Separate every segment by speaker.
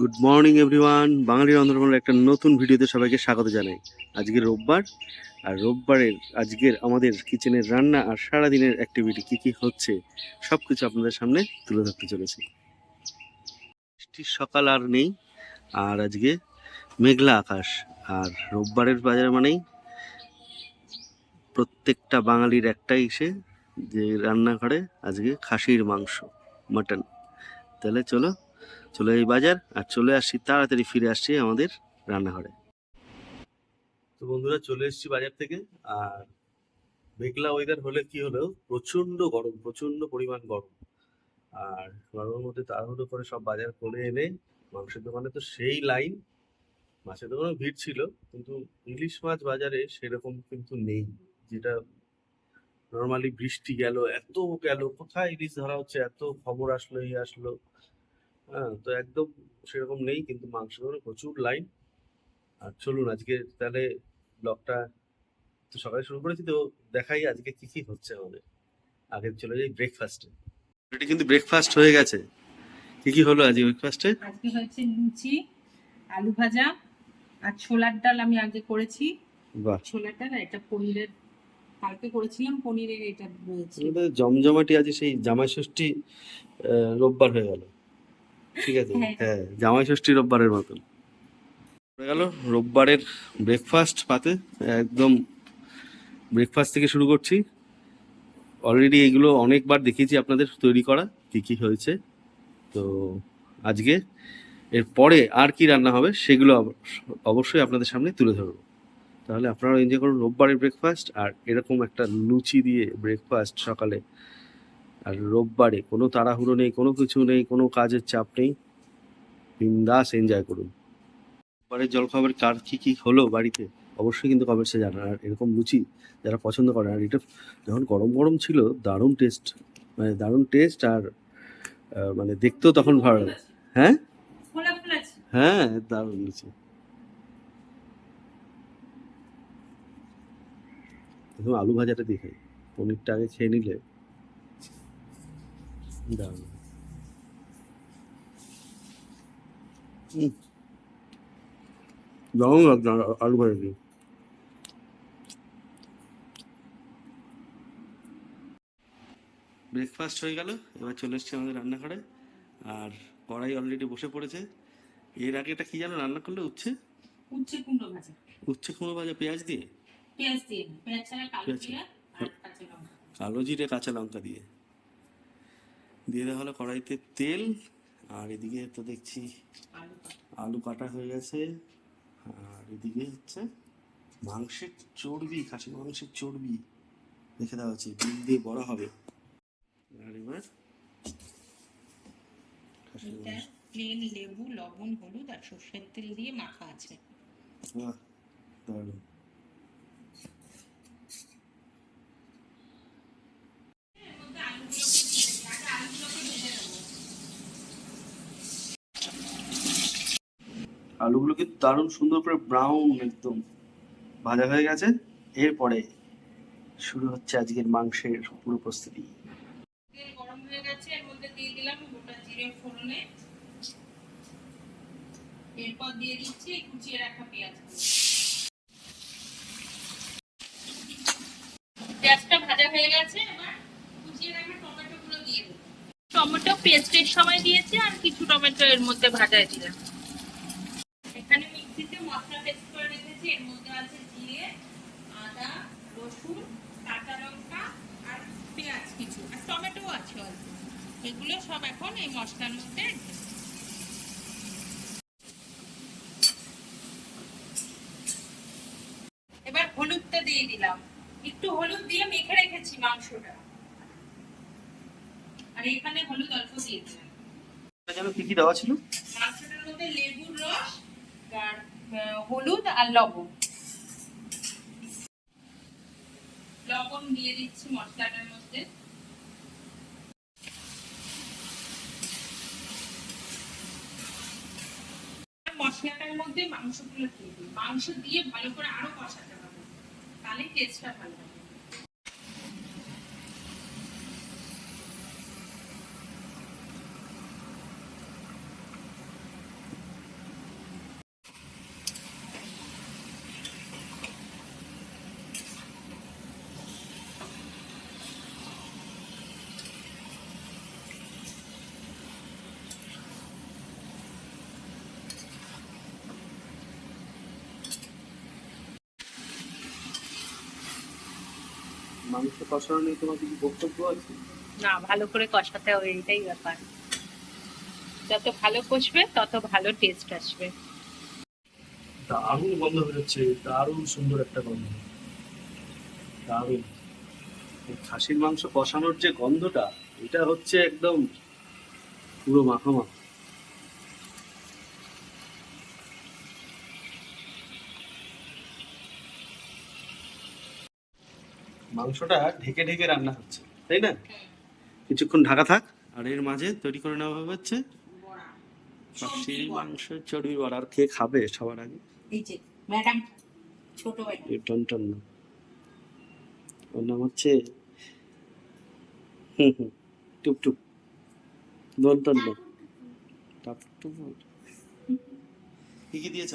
Speaker 1: Good morning everyone বাঙালির অন্তর্মূলের একটা নতুন ভিডিওতে সবাইকে স্বাগত জানাই। আজকে রোববার, আর রোববারের আজকের আমাদের কিচেনের রান্না আর সারাদিনের অ্যাক্টিভিটি কী কী হচ্ছে সব কিছু আপনাদের সামনে তুলে ধরতে চলেছি। বৃষ্টির সকাল আর নেই, আর আজকে মেঘলা আকাশ, আর রোববারের বাজার মানেই প্রত্যেকটা বাঙালির একটাই সে, যে রান্নাঘরে আজকে খাসির মাংস, মাটন। তাহলে চলো চলে এই বাজার আর চলে আসছি তাড়াতাড়ি ফিরে আসছি আমাদের রান্নাঘরে। তো বন্ধুরা, চলে এসেছি বাজার থেকে। আর মেঘলা ওয়েদার হলে কি হলো? প্রচণ্ড গরম প্রচণ্ড পরিমাণ গরম। আর গরমের মধ্যে তাড়াহুড়ো করে সব বাজার করে এনে মাংসের দোকানে তো সেই লাইন মাছের দোকানে ভিড় ছিল, কিন্তু ইলিশ মাছ বাজারে সেরকম কিন্তু নেই, যেটা নর্মালি বৃষ্টি গেল, এত গেল, কোথায় ইলিশ ধরা হচ্ছে, এত খবর আসলো এই আসলো। হ্যাঁ তো একদম সেরকম নেই কিন্তু মাংস প্রচুর লাইন আর চলুন আজকে তাহলে ব্লগটা তো সকালে শুরু করেছি তো দেখাই আজকে কি কি হচ্ছে আমাদের। আগে চলে যাই ব্রেকফাস্টে এটা কিন্তু ব্রেকফাস্ট হয়ে গেছে। কি কি হলো আজকে ব্রেকফাস্টে
Speaker 2: আজকে হচ্ছে লুচি আলু ভাজা আর ছোলার ডাল আমি আগে করেছি।
Speaker 1: বাহ।
Speaker 2: ছোলার ডাল এটা পনিরের কালকে করেছিলাম পনিরের এটা রয়েছে।
Speaker 1: জমজমাটি আজ সেই জামাই ষষ্ঠী রোববার হয়ে গেল। ঠিক আছে?
Speaker 2: হ্যাঁ।
Speaker 1: হ্যাঁ জামাই ষষ্ঠী রোববারের মতন। গেল রোববারের ব্রেকফাস্ট পাতে। একদম ব্রেকফাস্ট থেকে শুরু করছি। অলরেডি এগুলো অনেকবার দেখিয়েছি আপনাদের তৈরি করা কি কি হয়েছে। তো আজকে এর পরে আর কি রান্না হবে সেগুলো অব- অবশ্যই আপনাদের সামনে তুলে ধরবো। তাহলে আপনারা এনজয় করুন রোববারের ব্রেকফাস্ট আর এরকম একটা লুচি দিয়ে ব্রেকফাস্ট সকালে। আর রোববারে কোনো তাড়াহুড়ো নেই, কোনো কিছু নেই, কোনো কাজের চাপ নেই। বিন্দাস এনজয় করুন। রোববারের জলখাবার কার কী কী হলো বাড়িতে? অবশ্যই কিন্তু কমেন্টসে জানান। আর এরকম লুচি যারা পছন্দ করে আর এটা যখন গরম গরম ছিল, দারুণ টেস্ট মানে দারুণ টেস্ট আর মানে দেখতেও তখন ভালো হ্যাঁ? হ্যাঁ দারুণ লুচি। আলু ভাজাটা দেখে, পনিরটা আগে খেয়ে নিলে দারুণ লাগছে আলু ভাজা ব্রেকফাস্ট হয়ে গেল এবার চলে এসছি আমাদের রান্নাঘরে। আর কড়াই অলরেডি বসে পড়েছে। এর আগে এটা কি জানো রান্না করলে উচ্ছে?
Speaker 2: উচ্ছে কুমড়ো ভাজা।
Speaker 1: উচ্ছে কুমড়ো ভাজা পেঁয়াজ দিয়ে?
Speaker 2: পেঁয়াজ দিয়ে পেঁয়াজ ছাড়া কালো জিরে কাঁচা লঙ্কা
Speaker 1: দিয়ে। দিয়ে দেওয়া হলো কড়াইতে তেল। আর এদিকে তো দেখছি
Speaker 2: আলু কাটা।
Speaker 1: হয়ে গেছে। আর এদিকে হচ্ছে মাংসের চর্বি খাসির মাংসের চর্বি রেখে দেওয়া হচ্ছে। ডিম দিয়ে বড় হবে। আর এবার
Speaker 2: প্লেন লেবু লবণ হলুদ আর সর্ষের তেল দিয়ে মাখা আছে।
Speaker 1: দারুণ। আলুগুলোকে দারুণ সুন্দর করে ব্রাউন একদম ভাজা হয়ে গেছে। এরপরে শুরু হচ্ছে আজকের মাংসের পুরো প্রস্তুতি।
Speaker 2: পেঁয়াজটা ভাজা হয়ে গেছে টমেটো পেস্টের সময় দিয়েছি, আর কিছু টমেটো এর মধ্যে ভাজায় দিলাম এখানে মিক্সিতে মশলা পেস্ট করে রেখেছি এর মধ্যে আছে জিরে আদা রসুন কাঁচা লঙ্কা আর পেঁয়াজ কিছু আর টমেটো আছে অল্প এগুলো সব এখন এই মশলার মধ্যে এবার হলুদটা দিয়ে দিলাম। একটু হলুদ দিয়ে মেখে রেখেছি মাংসটা। আর এখানে হলুদ অল্প দিয়ে দিলাম।
Speaker 1: যেন কি কি দেওয়া ছিল?
Speaker 2: মাংসটার মধ্যে লেবুর রস আর হলুদ আর লবণ। লবণ দিয়ে দিচ্ছি মশলাটার মধ্যে। মশলাটার মধ্যে মাংসগুলো দিয়ে দিই মাংস দিয়ে ভালো করে আরও কষাতে হবে। তাহলে টেস্টটা ভালো হবে।
Speaker 1: মাংস কষানো নিয়ে তোমার কিছু বক্তব্য আছে?
Speaker 2: না ভালো করে কষাতে হবে এটাই ব্যাপার। যত ভালো কষবে তত ভালো টেস্ট আসবে।
Speaker 1: দারুণ গন্ধ বেরোচ্ছে দারুণ সুন্দর একটা গন্ধ। দারুণ খাসির মাংস কষানোর যে গন্ধটা এটা হচ্ছে একদম পুরো মাখামা মাংসটা ঢেকে ঢেকে রান্না হচ্ছে তাই না? কিছুক্ষণ ঢাকা থাক আর এর মাঝে তৈরি করে নেওয়া হবে হচ্ছে খাসির মাংস চর্বি বড়া। আর খেয়ে খাবে সবার আগে?
Speaker 2: এই যে ম্যাডাম ছোট ম্যাডাম।
Speaker 1: এই টনটন না। ওর নাম হচ্ছে হুম হুম টুপ টুপ। দন্তন না টাপ কি কি দিয়েছ?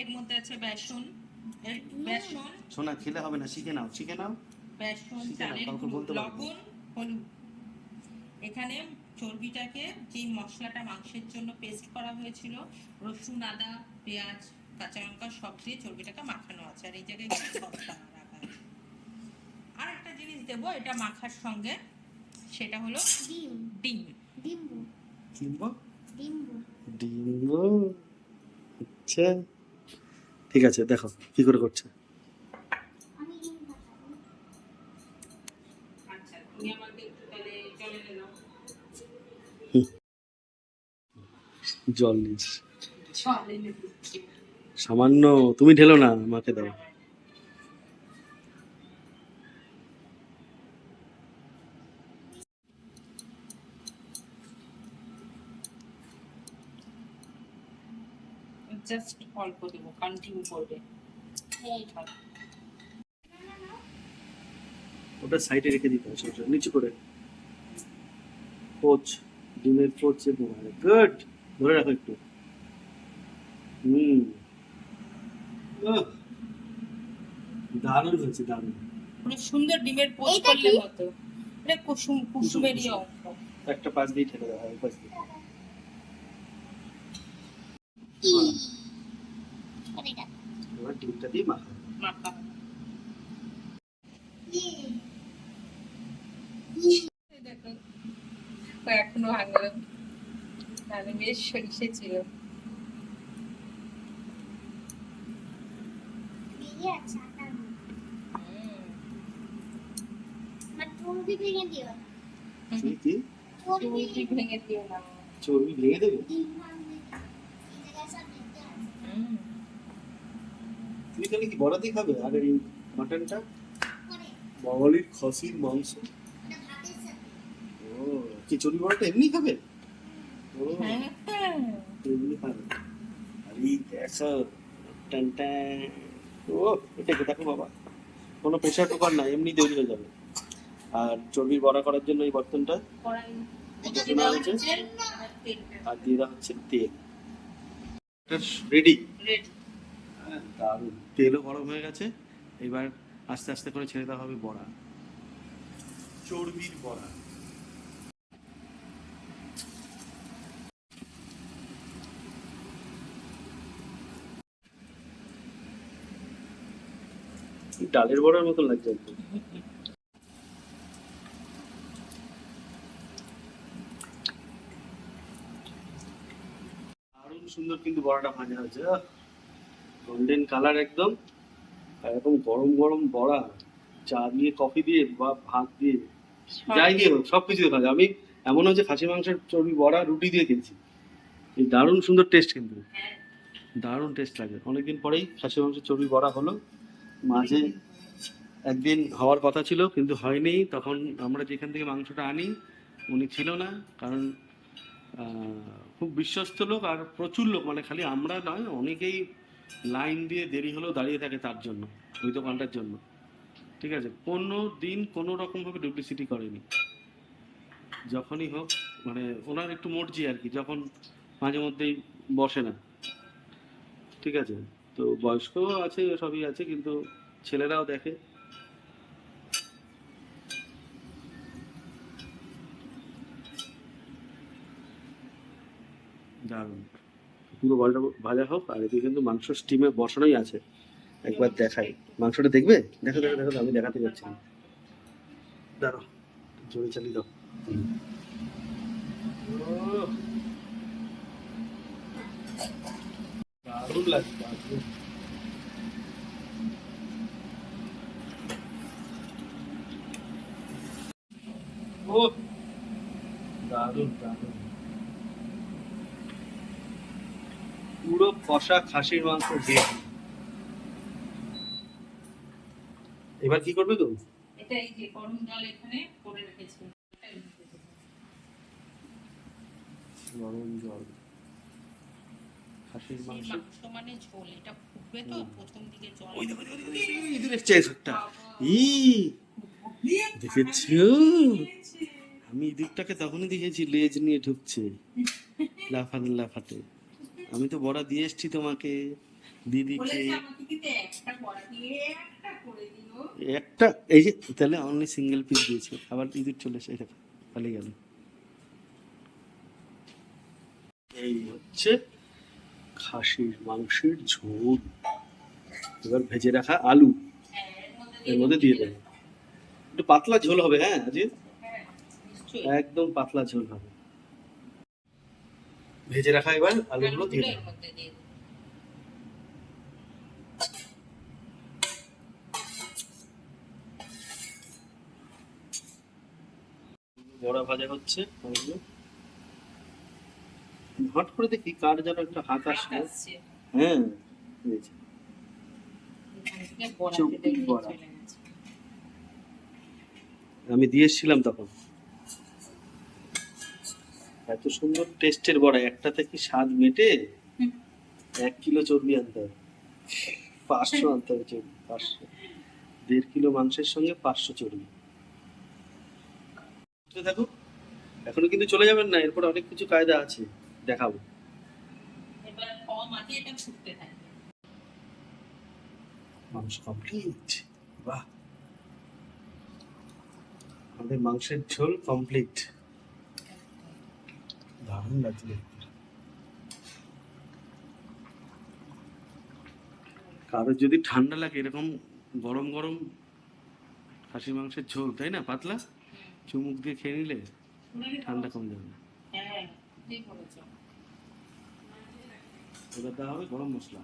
Speaker 2: এর মধ্যে আছে বেসন বেসন।
Speaker 1: সোনা খেলে হবে না শিখে নাও শিখে নাও।
Speaker 2: বেসন চালের গুঁড়ো। লবণ হলুদ। এখানে চর্বিটাকে যে মশলাটা মাংসের জন্য পেস্ট করা হয়েছিল রসুন আদা পেঁয়াজ কাঁচা লঙ্কা সব দিয়ে চর্বিটাকে মাখানো আছে। আর এই জায়গায় মশলা রাখা আছে। আর একটা জিনিস দেবো এটা মাখার সঙ্গে সেটা হলো
Speaker 3: ডিম।
Speaker 2: ডিম।
Speaker 3: ডিম্বু। ডিম্বু?
Speaker 1: ডিঙ্গো আচ্ছা। ঠিক আছে দেখো কি করে করছে
Speaker 3: আমি ডিম পাঠাবো
Speaker 2: আচ্ছা তুমি আমাকে একটু তাহলে জলে নাও
Speaker 1: জল নিস। সামান্য তুমি ঢেলো না মাকে দাও।
Speaker 2: জাস্ট অল্প দেবো থাক।
Speaker 1: ওটা সাইডে রেখে দিতে হবে নিচু করে। পোচ ডিমের পোচ গুড ধরে রাখো একটু। হুম। আহ, দারুণ হয়েছে দারুণ।
Speaker 2: পুরো সুন্দর ডিমের পোচ
Speaker 3: এইটা
Speaker 2: করলে মতো এটা কুসুম কুসুমেরই অংশ।
Speaker 1: একটা পাশ দিয়ে ঠেলে দেওয়া হয় পাশ দিয়ে। এবার ডিমটা দিয়ে মাখা।
Speaker 2: মাখা
Speaker 3: ই
Speaker 2: এই দেখো এখনও ভাঙলো তাহলে বেশ সরিষে ছিল।
Speaker 3: বাট চর্বি ভেঙে
Speaker 1: দেবে। তুমি তাহলে কি বড়া দিয়ে খাবে? আর এই মাটনটা? বাঙালির খাসির মাংস? ও। চর্বি বড়াটা এমনি খাবে? ও
Speaker 2: হ্যাঁ। হ্যাঁ।
Speaker 1: এমনি খাবে। আর এই দেখো টান টান ও দেখো বাবা কোনো প্রেশার কুকার না এমনি তৈরি হয়ে যাবে। আর চর্বির বড়া করার জন্য এই বর্তনটা?
Speaker 2: আর
Speaker 1: দিয়ে দেওয়া হচ্ছে? তেল। রেডি
Speaker 2: রেডি
Speaker 1: দারুণ। তেলও গরম হয়ে গেছে এবার আস্তে আস্তে করে ছেড়ে দেওয়া হবে বড়া। চর্বির বড়া। ডালের বড়ার মতো লাগছে দারুণ সুন্দর কিন্তু বড়াটা ভাজা হয়েছে। গোল্ডেন কালার একদম। আর এরকম গরম গরম বড়া চা দিয়ে কফি দিয়ে বা ভাত দিয়ে যাই দিয়ে হোক সব কিছু। খাওয়া যায়। আমি এমন হচ্ছে খাসি মাংসের চর্বি বড়া রুটি দিয়ে খেয়েছি। এই দারুণ সুন্দর টেস্ট কিন্তু। দারুণ টেস্ট লাগে। অনেকদিন পরেই খাসি মাংসের চর্বি বড়া হলো। মাঝে একদিন হওয়ার কথা ছিল, কিন্তু হয়নি। তখন আমরা যেখান থেকে মাংসটা আনি, উনি ছিল না, কারণ খুব বিশ্বস্ত লোক আর প্রচুর লোক। মানে খালি আমরা নয়, অনেকেই লাইন দিয়ে দেরি হলেও দাঁড়িয়ে থাকে তার জন্য, ওই দোকানটার জন্য। ঠিক আছে? কোনো দিন কোনো রকমভাবে ডুপ্লিসিটি করেনি। যখনই হোক মানে ওনার একটু মর্জি আর কি, যখন মাঝে মধ্যেই বসে না। ঠিক আছে? তো বয়স্ক আছে সবই আছে কিন্তু ছেলেরাও দেখে। দারুণ। পুরো বলটা ভাজা হোক আর এদিকে কিন্তু মাংস স্টিমে বসানোই আছে। একবার দেখাই। মাংসটা দেখবে? দেখো দেখো দেখো আমি দেখাতে যাচ্ছি। দাঁড়ো জোরে চালিয়ে দাও ও, ও দারুণ দারুণ পুরো কষা খাসির মাংস দিয়ে। এবার কি করবে তো
Speaker 2: এটা এই যে গরম জল এখানে করে রেখেছি।
Speaker 1: গরম জল। খাসির মাংস
Speaker 2: মাংস মানে ঝোল এটা ফুটবে তো প্রথম দিকে জল।
Speaker 1: ওই দেখো, দেখো, ইঁদুর এসছে একটা। ই দেখেছ? আমি ইঁদুরটাকে তখনই দেখেছি লেজ নিয়ে ঢুকছে লাফাতে লাফাতে। আমি তো বড়া দিয়ে এসছি তোমাকে দিদিকে।
Speaker 2: একটা
Speaker 1: এই যে তাহলে অনলি সিঙ্গেল পিস দিয়েছে আবার ইঁদুর চলে এসে এটা পালিয়ে গেল। এই হচ্ছে খাসির মাংসের ঝোল। এবার ভেজে রাখা আলু।
Speaker 2: এর
Speaker 1: মধ্যে দিয়ে দেবে। একটু পাতলা ঝোল হবে হ্যাঁ
Speaker 2: হ্যাঁ,
Speaker 1: একদম পাতলা ঝোল হবে। ভেজে রাখা এবার আলুগুলো দিয়ে দেবো। বড়া ভাজা হচ্ছে আলুগুলো। হট করে দেখি কার যেন একটা হাত আসছে। হ্যাঁ। আমি দিয়ে এসেছিলাম তখন। এত সুন্দর টেস্টের বড়া একটাতে কি স্বাদ মেটে? এক কিলো চর্বি আনতে হবে। পাঁচশো আনতে হবে চর্বি পাঁচশো। দেড় কিলো মাংসের সঙ্গে পাঁচশো চর্বি। দেখো এখনও কিন্তু চলে যাবেন না এরপর অনেক কিছু কায়দা আছে। দেখাবো।
Speaker 2: এবার কম আছে এটা ফুটতে থাকবে।
Speaker 1: মাংস কমপ্লিট বাহ। আমাদের মাংসের ঝোল কমপ্লিট দারুণ লাগছে কারোর যদি ঠান্ডা লাগে এরকম গরম গরম খাসির মাংসের ঝোল তাই না? পাতলা? চুমুক দিয়ে খেয়ে নিলে ঠান্ডা কম যাবে।
Speaker 2: ঠিক বলেছ
Speaker 1: এবার দেওয়া হবে গরম মশলা।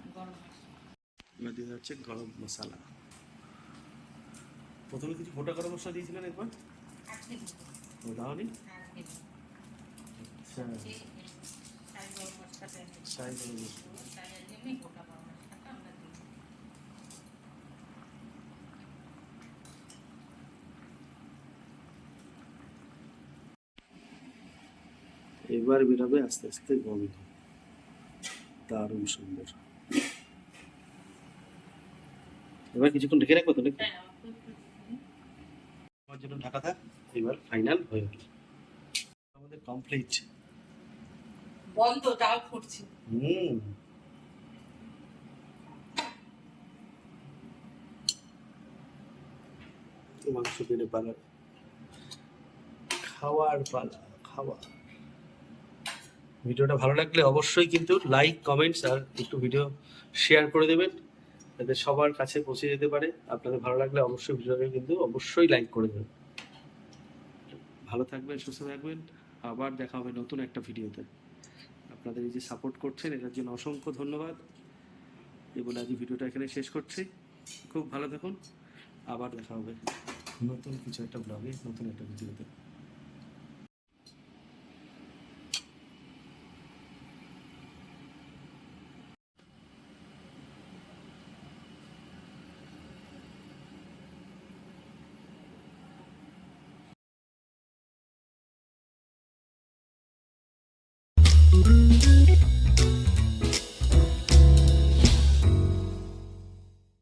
Speaker 1: এবার দিয়ে হচ্ছে গরম মশলা। প্রথমে কিছু গোটা গরম মশলা দিয়েছিলেন একবার? ও দাওনি? আচ্ছা।
Speaker 2: সাই গরম
Speaker 1: মশলা
Speaker 2: তাই এর জন্যই গোটা গরম মশলাটা আমরা দিই।
Speaker 1: এবার বেরোবে আস্তে আস্তে গন্ধ দারুণ সুন্দর। এবার কিছুক্ষণ ঢেকে রাখব তো নাকি?
Speaker 2: হ্যাঁ।
Speaker 1: আমার জন্য ঢাকা থাক এবার ফাইনাল হয়ে গেল আমাদের কমপ্লিট
Speaker 2: বন্ধ তাও ফুটছে
Speaker 1: হুম। মাংস বেড়ে পালা। খাওয়ার পালা খাওয়া ভিডিওটা ভালো লাগলে অবশ্যই কিন্তু লাইক কমেন্টস আর একটু ভিডিও শেয়ার করে দেবেন। যাতে সবার কাছে পৌঁছে যেতে পারে। আপনাদের ভালো লাগলে অবশ্যই ভিডিওটাকে কিন্তু অবশ্যই লাইক করে দেবেন। ভালো থাকবেন, সুস্থ থাকবেন। আবার দেখা হবে নতুন একটা ভিডিওতে আপনাদের এই যে সাপোর্ট করছেন, এটার জন্য অসংখ্য ধন্যবাদ। এই বলে আজ ভিডিওটা এখানে শেষ করছি। খুব ভালো থাকুন। আবার দেখা হবে। নতুন কিছু একটা ব্লগে নতুন একটা ভিডিওতে